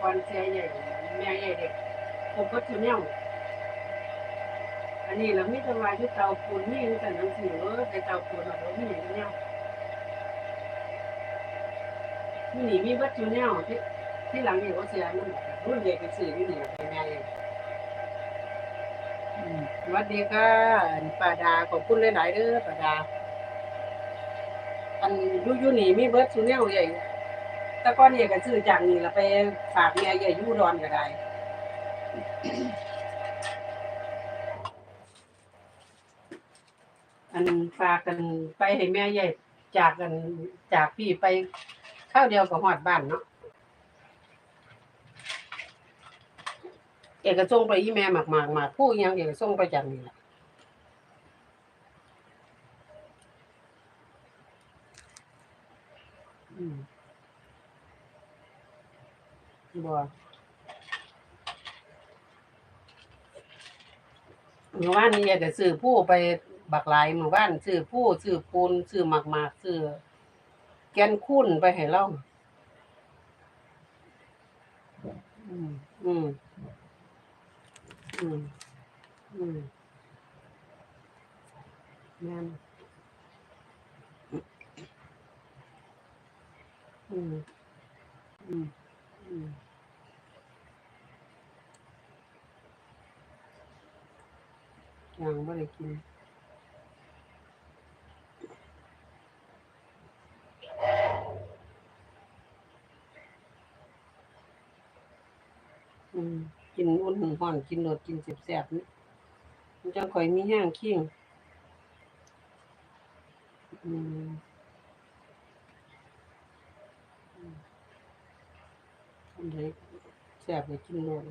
ก่อนเสียใหญ่แม่ใหญ่เด็กผมก็ทุนเนี่ยอันนี้เราไมีแต่ว่าอยู่เตาปูนนี่แต่หนังสือเออแต่เตาปูนเราไมีอย่างเนี้ยมีนี่มีวัตถุเนี่ยที่ที่หลังเนี่ยก็เสียมันรุ่นเด็กไปซื้ออยู่นี่เป็นไงอืมสวัสดีค่ะป้าดาขอบคุณหลายๆเด้อป้าดา อันยู่ยู่นี่มีเบิร์ดซูเนลใหญ่ แต่ก่อนเนี่ยก็ซื้อจากนี่แล้วไปฝากเมียใหญ่ยู่ดอนก็ได้อันฝากกันไปให้แม่ใหญ่จากกันจากพี่ไปข้าวเดียวกับหอดบ้านเนาะเอกส่งไปอีแม่หมากหมากหมากผู้ยังเอกส่งไปจากนี่แหละอืม บัวเมื่อวานนี้อยากจะซื้อผู้ไปบักหลายเมื่อวานซื้อผู้ซื้อปูนซื้อหมากหมากซื้อแกนคุ้นไปให้เราอืมอืมอืมอืมแม่นอืม อืม อืม ยังไม่ได้กินอืมกินอุ่นหงห่อนกินโดดกินเสียบแสบๆนี่มันจังคอยมีแห้งขิ้งอืมอืมอันไหนแสบเลยกินโดด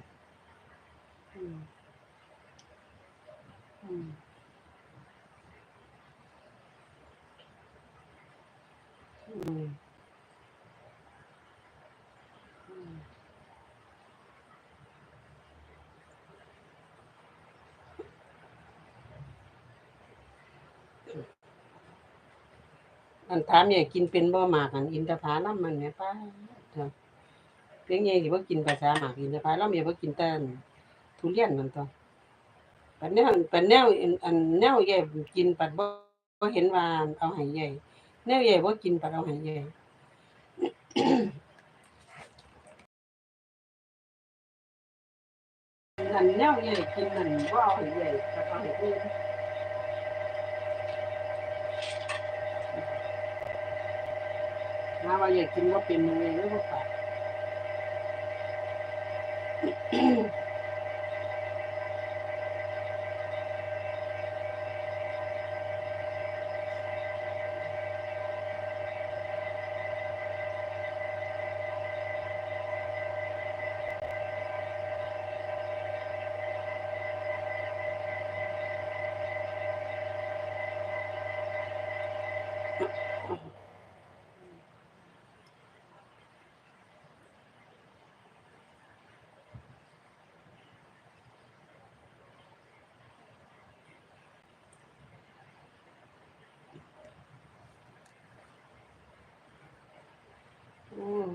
อืม มันถามอยากกินเป็นบ่หมากอันอินทผลัมมันแม่ยป้าเถอะเพียงใหญ่สิบ่กินภาษาหมากอินทผลัมอย่าบ่กินแต่ทุเรียนนั่นตัว ปันแนวปันแนวอันแนวใหญ่กินปัดบ่เห็นว่าเอาให้ใหญ่แนวใหญ่บ่กินปัดเอาให้ใหญ่อันแนวใหญ่กินนั่นบ่เอาให้ใหญ่ปัดเอาให้อื่นมาว่าอยากกินบ่เป็นมันเลยบ่ปากโอ้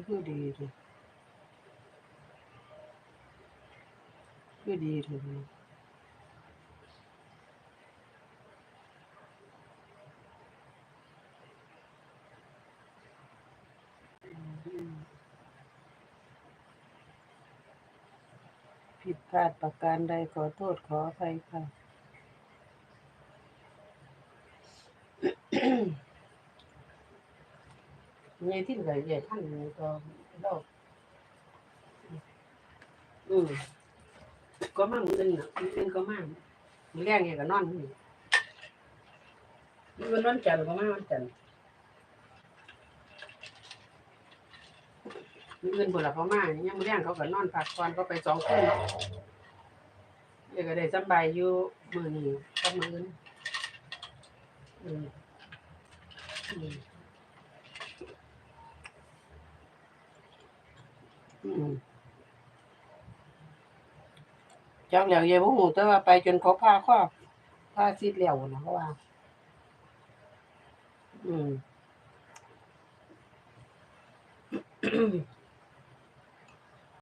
คือดีเลยคือดีเลยผิดพลาดประการใดขอโทษขออภัยค่ะ ยายที่เหลือใหญ่ท่านนี่ก็เราอืมก็มั่งมืออื่นน่ะมืออื่นก็มั่งมือแรกเนี่ยก็นอนนี่มันนอนจันทร์ก็มาวันจันทร์มืออื่นบุหรี่เขามายังมือแรกเขาก็นอนพักก่อนก็ไปสองคืนเนาะเดี๋ยวก็ได้สำบายอยู่มือนี้ก็มืออื่นอืมอืม อืม จักแล้วยายบ่ฮู้แต่ว่าไปจนเขาพาข้อพาซีดแล้วนะเพราะว่า อืม